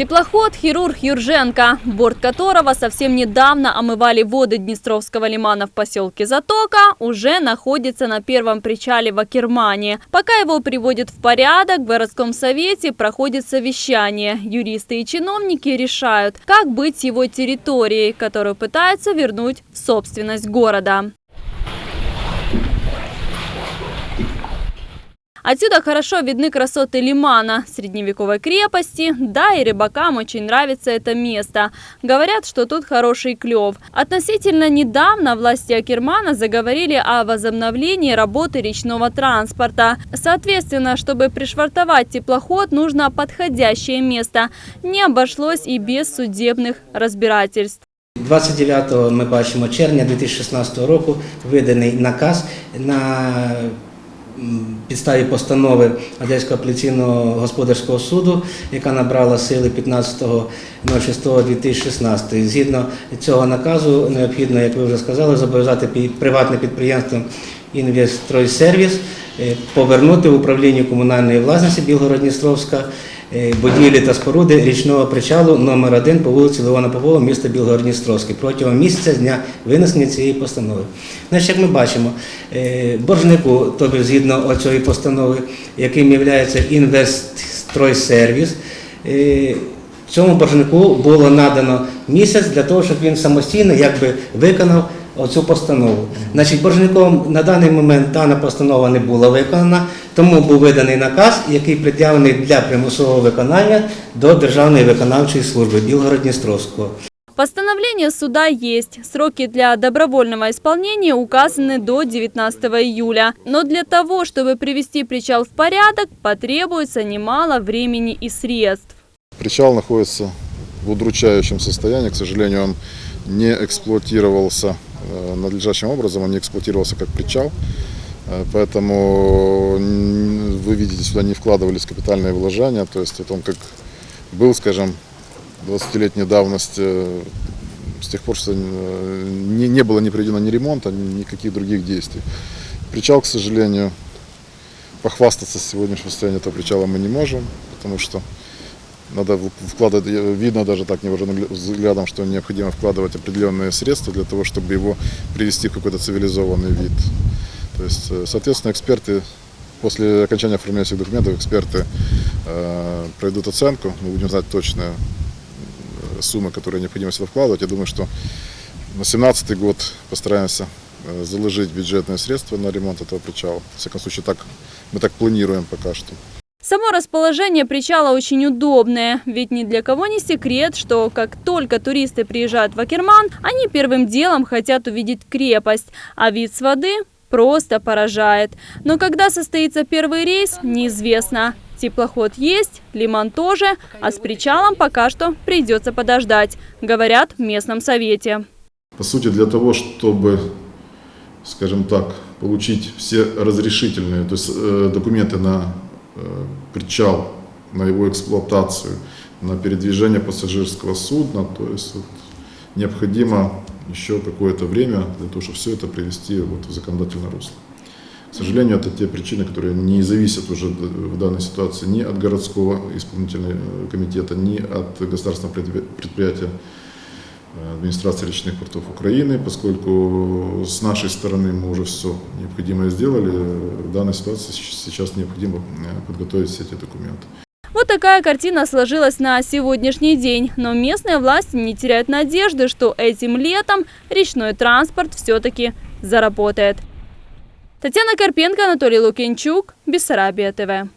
Теплоход «Хирург Юрженко», борт которого совсем недавно омывали воды Днестровского лимана в поселке Затока, уже находится на первом причале в Акермане. Пока его приводят в порядок, в городском совете проходит совещание. Юристы и чиновники решают, как быть с его территорией, которую пытаются вернуть в собственность города. Отсюда хорошо видны красоты лимана, средневековой крепости, да и рыбакам очень нравится это место. Говорят, что тут хороший клев. Относительно недавно власти Акермана заговорили о возобновлении работы речного транспорта. Соответственно, чтобы пришвартовать теплоход, нужно подходящее место. Не обошлось и без судебных разбирательств. 29 ми бачимо червня 2016 року виданий наказ на підставі постанови Одеського апеляційного господарського суду, яка набрала сили 15.06.2016. Згідно цього наказу необхідно, як ви вже сказали, зобов'язати приватне підприємство «Інвестройсервіс» е, повернути в управління комунальної власності Білгород-Дністровська будівлі та споруди річного причалу номер 1 по вулиці Леона Попова, міста Білгород-Дністровський протягом місяця з дня винесення цієї постанови. Значить, як ми бачимо, е, боржнику, тобто згідно цієї постанови, яким є інвестройсервіс, е, цьому боржнику було надано місяць для того, щоб він самостійно якби виконав оцю постанову. Значить, боржником на даний момент дана постанова не була виконана, тому був виданий наказ, який пред'явлений для примусового виконання до Державної виконавчої служби Білгород-Дністровського. Постановление суда есть. Сроки для добровольного исполнения указаны до 19 июля. Но для того, чтобы привести причал в порядок, потребуется немало времени и средств. Причал находится в удручающем состоянии. К сожалению, он не эксплуатировался э, надлежащим образом, он не эксплуатировался как причал. Э, Поэтому вы видите, сюда не вкладывались капитальные вложения. То есть вот он как был, скажем, 20-летней давности, э, с тех пор что э, не, не было не проведено ни ремонта, ни никаких других действий. Причал, к сожалению, похвастаться сегодняшнего состояния этого причала мы не можем, потому что надо вкладывать, видно даже так невооруженным гля- взглядом, что необходимо вкладывать определенные средства для того, чтобы его привести в какой-то цивилизованный вид. То есть, э, соответственно, эксперты после окончания оформления всех документов эксперты э, проведут оценку, мы будем знать точную э, суммы, которые необходимо сюда вкладывать. Я думаю, что на 2017 год постараемся э, заложить бюджетные средства на ремонт этого причала. В всяком случае, так, мы так планируем пока что. Само расположение причала очень удобное, ведь ни для кого не секрет, что как только туристы приезжают в Акерман, они первым делом хотят увидеть крепость, а вид с воды просто поражает. Но когда состоится первый рейс, неизвестно. Теплоход есть, лиман тоже, а с причалом пока что придется подождать, говорят в местном совете. По сути, для того, чтобы, скажем так, получить все разрешительные, то есть э, документы на э, причал, на его эксплуатацию, на передвижение пассажирского судна, то есть вот, необходимо еще какое-то время для того, чтобы все это привести вот в законодательное русло. К сожалению, это те причины, которые не зависят уже в данной ситуации ни от городского исполнительного э, комитета, ни от государственного предпри- предприятия э, администрации речных портов Украины, поскольку с нашей стороны мы уже все необходимое сделали, э, в данной ситуации сейчас необходимо подготовить все эти документы. Вот такая картина сложилась на сегодняшний день. Но местные власти не теряют надежды, что этим летом речной транспорт все-таки заработает. Татьяна Карпенко, Анатолий Лукинчук, Бессарабия ТВ.